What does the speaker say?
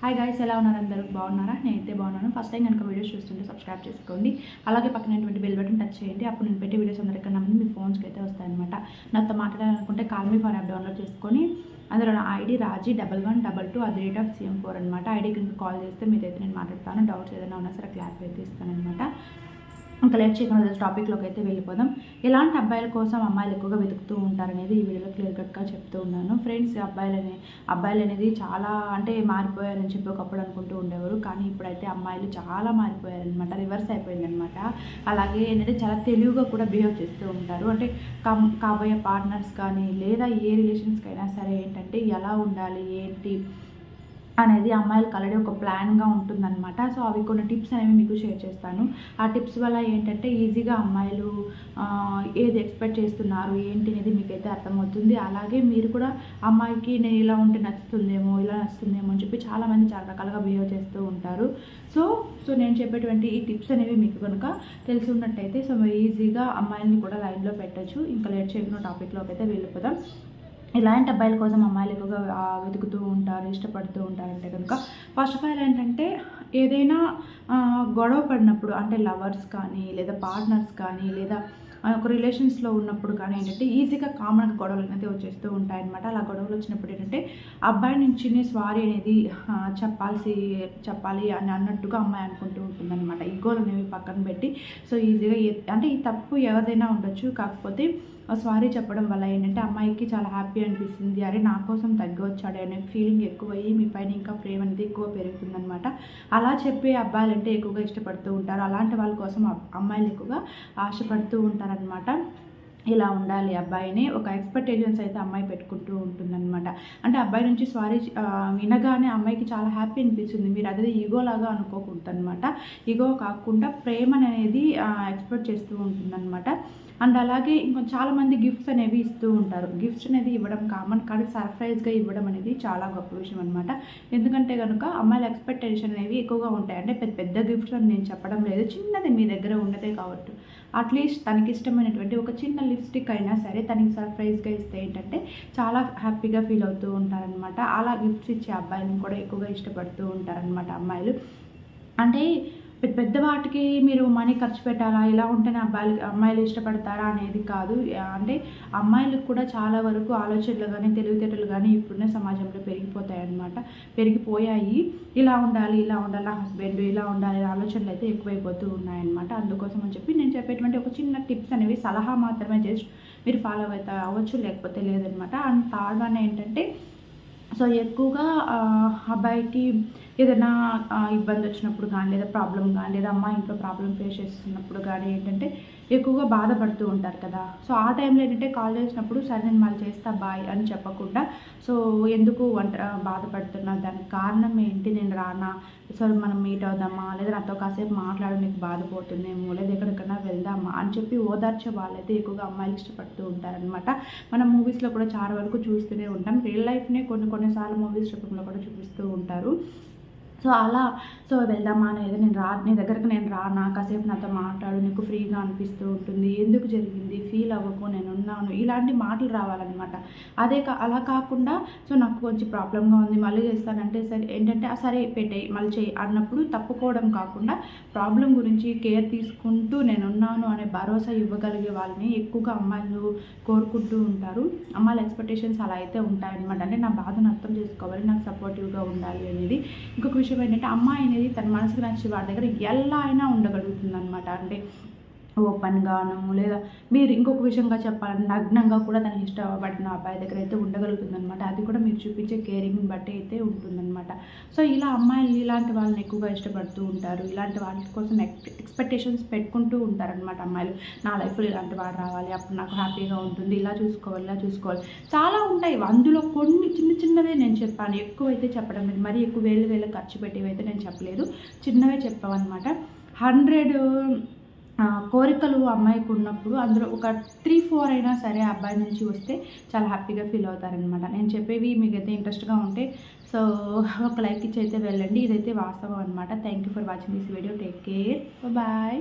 Hi guys ఎలా ఉన్నారు అందరూ? బాగున్నారా? నేనైతే బాగున్నాను. ఫస్ట్ టైం కనుక వీడియోస్ చూస్తుంటే సబ్స్క్రైబ్ చేసుకోండి. అలాగే పక్కనటువంటి బెల్ బటన్ టచ్ చేయండి. అప్పుడు నేను పెట్టే వీడియోస్ అందరికన్నా ముందు మీ ఫోన్స్కి అయితే వస్తాయన్నమాట. నాతో మాట్లాడాలనుకుంటే కాల్ మీ యాప్ డౌన్లోడ్ చేసుకొని అందులో నా ID Raji double one double two అది రేట్ ఆఫ్ సీఎం ఫోర్ అనమాట ఐడికి కాల్ చేస్తే మీరైతే నేను మాట్లాడతాను. డౌట్స్ ఏదైనా ఉన్నా సరే క్లారిఫై అయితే ఇస్తాను అనమాట ఇంకా లేట్ చేయకుండా టాపిక్లోకి అయితే వెళ్ళిపోదాం. ఎలాంటి అబ్బాయిల కోసం అమ్మాయిలు ఎక్కువగా వెతుకుతూ ఉంటారనేది ఈ వీడియోలో క్లియర్ కట్గా చెప్తూ ఉన్నాను. ఫ్రెండ్స్ అబ్బాయిలు అనే అబ్బాయిలు అనేది చాలా అంటే మారిపోయారని చెప్పి ఒకప్పుడు అనుకుంటూ ఉండేవారు. కానీ ఇప్పుడైతే అమ్మాయిలు చాలా మారిపోయారనమాట రివర్స్ అయిపోయిందనమాట అలాగే ఏంటంటే చాలా తెలివిగా కూడా బిహేవ్ చేస్తూ ఉంటారు. అంటే కం కాబోయే పార్ట్నర్స్ కానీ లేదా ఏ రిలేషన్స్కి అయినా సరే ఏంటంటే ఎలా ఉండాలి ఏంటి అనేది అమ్మాయిలకు ఆల్రెడీ ఒక ప్లాన్గా ఉంటుందన్నమాట. సో అవి కొన్ని టిప్స్ అనేవి మీకు షేర్ చేస్తాను. ఆ టిప్స్ వల్ల ఏంటంటే ఈజీగా అమ్మాయిలు ఏది ఎక్స్పెక్ట్ చేస్తున్నారు ఏంటి అనేది మీకైతే అర్థమవుతుంది. అలాగే మీరు కూడా అమ్మాయికి నేను ఇలా ఉంటే నచ్చుతుందేమో ఇలా నచ్చుతుందేమో అని చెప్పి చాలామంది చాలా రకాలుగా బిహేవ్ చేస్తూ ఉంటారు. సో సో నేను చెప్పేటువంటి ఈ టిప్స్ అనేవి మీకు కనుక తెలిసి ఉన్నట్టయితే సో ఈజీగా అమ్మాయిల్ని కూడా లైన్లో పెట్టచ్చు. ఇంకా లేట్ చేయకుండా టాపిక్లోకి అయితే వెళ్ళిపోదాం. ఇలాంటి అబ్బాయిల కోసం అమ్మాయిలు ఎక్కువగా వెతుకుతూ ఉంటారు ఇష్టపడుతూ ఉంటారంటే కనుక ఫస్ట్ ఆఫ్ ఆల్ ఏంటంటే ఏదైనా గొడవ పడినప్పుడు అంటే లవర్స్ కానీ లేదా పార్ట్నర్స్ కానీ లేదా ఒక రిలేషన్స్లో ఉన్నప్పుడు కానీ ఏంటంటే ఈజీగా కామన్గా గొడవలు అనేది వచ్చేస్తూ ఉంటాయన్నమాట. అలా గొడవలు వచ్చినప్పుడు ఏంటంటే అబ్బాయి నుంచి స్వారీ అనేది చెప్పాల్సి చెప్పాలి అని అన్నట్టుగా అమ్మాయి అనుకుంటూ ఉంటుందన్నమాట. ఈగోలు అనేవి పక్కన పెట్టి సో ఈజీగా అంటే ఈ తప్పు ఎవరిదైనా ఉండొచ్చు. కాకపోతే సారీ చెప్పడం వల్ల ఏంటంటే అమ్మాయికి చాలా హ్యాపీ అనిపిస్తుంది. అరే నా కోసం తగ్గి అనే ఫీలింగ్ ఎక్కువయ్యి మీ పైన ఇంకా ప్రేమ అనేది ఎక్కువ పెరుగుతుందనమాట అలా చెప్పే అబ్బాయిలంటే ఎక్కువగా ఇష్టపడుతూ ఉంటారు. అలాంటి వాళ్ళ కోసం అమ్మాయిలు ఎక్కువగా ఆశపడుతూ ఉంటారనమాట ఇలా ఉండాలి అబ్బాయిని. ఒక ఎక్స్పెక్టేషన్స్ అయితే అమ్మాయి పెట్టుకుంటూ ఉంటుందన్నమాట. అంటే అబ్బాయి నుంచి సారీ వినగానే అమ్మాయికి చాలా హ్యాపీ అనిపిస్తుంది. మీరు అదే ఈగోలాగా అనుకోకూడదు అనమాట ఈగో కాకుండా ప్రేమ అనేది ఎక్స్పెక్ట్ చేస్తూ ఉంటుందన్నమాట. అండ్ అలాగే ఇంకా చాలామంది గిఫ్ట్స్ అనేవి ఇస్తూ ఉంటారు. గిఫ్ట్స్ అనేది ఇవ్వడం కామన్ కానీ సర్ప్రైజ్గా ఇవ్వడం అనేది చాలా గొప్ప విషయం అనమాట ఎందుకంటే కనుక అమ్మాయిల ఎక్స్పెక్టేషన్ అనేవి ఎక్కువగా ఉంటాయి. అంటే పెద్ద పెద్ద గిఫ్ట్స్ అని నేను చెప్పడం లేదు. చిన్నది మీ దగ్గర ఉన్నదే కావచ్చు. అట్లీస్ట్ తనకి ఇష్టమైనటువంటి ఒక చిన్న లిప్స్టిక్ అయినా సరే తనకి సర్ప్రైజ్గా ఇస్తే ఏంటంటే చాలా హ్యాపీగా ఫీల్ అవుతూ ఉంటారనమాట అలా గిఫ్ట్స్ ఇచ్చే అబ్బాయిలను కూడా ఎక్కువగా ఇష్టపడుతూ ఉంటారనమాట అమ్మాయిలు. అంటే పెద్ద పెద్ద వాటికి మీరు మనీ ఖర్చు పెట్టాలా? ఇలా ఉంటేనే అబ్బాయిలు అమ్మాయిలు ఇష్టపడతారా అనేది కాదు. అంటే అమ్మాయిలకు కూడా చాలా వరకు ఆలోచనలు కానీ తెలివితేటలు కానీ ఇప్పుడున్న సమాజంలో పెరిగిపోతాయి అన్నమాట పెరిగిపోయాయి. ఇలా ఉండాలి ఇలా ఉండాలి నా హస్బెండ్ ఇలా ఉండాలి ఆలోచనలు అయితే ఎక్కువైపోతూ ఉన్నాయన్నమాట. అందుకోసం అని చెప్పి నేను చెప్పేటువంటి ఒక చిన్న టిప్స్ అనేవి సలహా మాత్రమే జస్ట్ మీరు ఫాలో అవుతా అవ్వచ్చు లేకపోతే లేదనమాట అండ్ థర్డ్ వన్ ఏంటంటే సో ఎక్కువగా అబ్బాయికి ఏదైనా ఇబ్బంది వచ్చినప్పుడు కానీ లేదా ప్రాబ్లం కానీ లేదా అమ్మ ఇంట్లో ప్రాబ్లం ఫేస్ చేస్తున్నప్పుడు కానీ ఏంటంటే ఎక్కువగా బాధపడుతూ ఉంటారు కదా. సో ఆ టైంలో ఏంటంటే కాల్ చేసినప్పుడు సరే నేను మళ్ళీ చేస్తా బాయ్ అని చెప్పకుండా సో ఎందుకు వంట బాధపడుతున్నా? దానికి కారణం ఏంటి? నేను రానా? సో మనం మీట్ అవుదామా? లేదా నాతో కాసేపు మాట్లాడు నీకు బాధపోతుందేమో లేదా ఎక్కడికైనా వెళ్దామా? అని చెప్పి ఓదార్చే వాళ్ళైతే ఎక్కువగా అమ్మాయిలు ఇష్టపడుతూ ఉంటారనమాట మనం మూవీస్లో కూడా చాలా వరకు చూస్తూనే ఉంటాం. రియల్ లైఫ్నే కొన్ని కొన్నిసార్లు మూవీస్ రూపంలో కూడా చూపిస్తూ ఉంటారు. సో అలా సో వెళ్దామా అనేది నేను రా నీ దగ్గరకు నేను రానా? కాసేపు నాతో మాట్లాడు నీకు ఫ్రీగా అనిపిస్తూ ఉంటుంది. ఎందుకు జరిగింది? ఫీల్ అవ్వకు నేను ఉన్నాను. ఇలాంటి మాటలు రావాలన్నమాట. అదే కా అలా కాకుండా సో నాకు కొంచెం ప్రాబ్లంగా ఉంది. మళ్ళీ చేస్తానంటే సరే ఏంటంటే "ఆ, సరే పెట్టేయి మళ్ళీ చేయి అన్నప్పుడు తప్పుకోవడం కాకుండా ప్రాబ్లం గురించి కేర్ తీసుకుంటూ నేను ఉన్నాను అనే భరోసా ఇవ్వగలిగే వాళ్ళని ఎక్కువగా అమ్మాయిలు కోరుకుంటూ ఉంటారు. అమ్మాయిల ఎక్స్పెక్టేషన్స్ అలా అయితే ఉంటాయన్నమాట. అంటే నా బాధను అర్థం చేసుకోవాలి నాకు సపోర్టివ్గా ఉండాలి అనేది. ఇంకొక విషయం ఏంటంటే అమ్మాయి అనేది తన మనసుకు నచ్చి వాడి దగ్గర ఎలా అయినా ఉండగలుగుతుంది అనమాట అంటే ఓపెన్గాను లేదా మీరు ఇంకొక విషయంగా చెప్పాలంటే నగ్నంగా కూడా తనకి ఇష్టపడిన అబ్బాయి దగ్గర అయితే ఉండగలుగుతుందనమాట అది కూడా మీరు చూపించే కేరింగ్ని బట్టి అయితే ఉంటుందన్నమాట. సో ఇలా అమ్మాయిలు ఇలాంటి వాళ్ళని ఎక్కువగా ఇష్టపడుతూ ఉంటారు. ఇలాంటి వాళ్ళ కోసం ఎక్స్పెక్టేషన్స్ పెట్టుకుంటూ ఉంటారనమాట అమ్మాయిలు. నా లైఫ్లో ఇలాంటి వాడు రావాలి అప్పుడు నాకు హ్యాపీగా ఉంటుంది ఇలా చూసుకోవాలి ఇలా చూసుకోవాలి. చాలా ఉంటాయి. అందులో కొన్ని చిన్న చిన్నవే నేను చెప్పాను. ఎక్కువ అయితే చెప్పడం లేదు. మరీ ఎక్కువ వేలు వేలు ఖర్చు పెట్టేవి అయితే నేను చెప్పలేదు. చిన్నవే చెప్పామన్నమాట హండ్రెడ్ కోరికలు అమ్మాయికి ఉన్నప్పుడు అందులో ఒక త్రీ ఫోర్ అయినా సరే ఆ అబ్బాయి నుంచి వస్తే చాలా హ్యాపీగా ఫీల్ అవుతారనమాట నేను చెప్పేవి మీకైతే ఇంట్రెస్ట్గా ఉంటే సో ఒక లైక్ ఇచ్చి అయితే వెళ్ళండి. ఇదైతే వాస్తవం అనమాట thank you for watching this video take care bye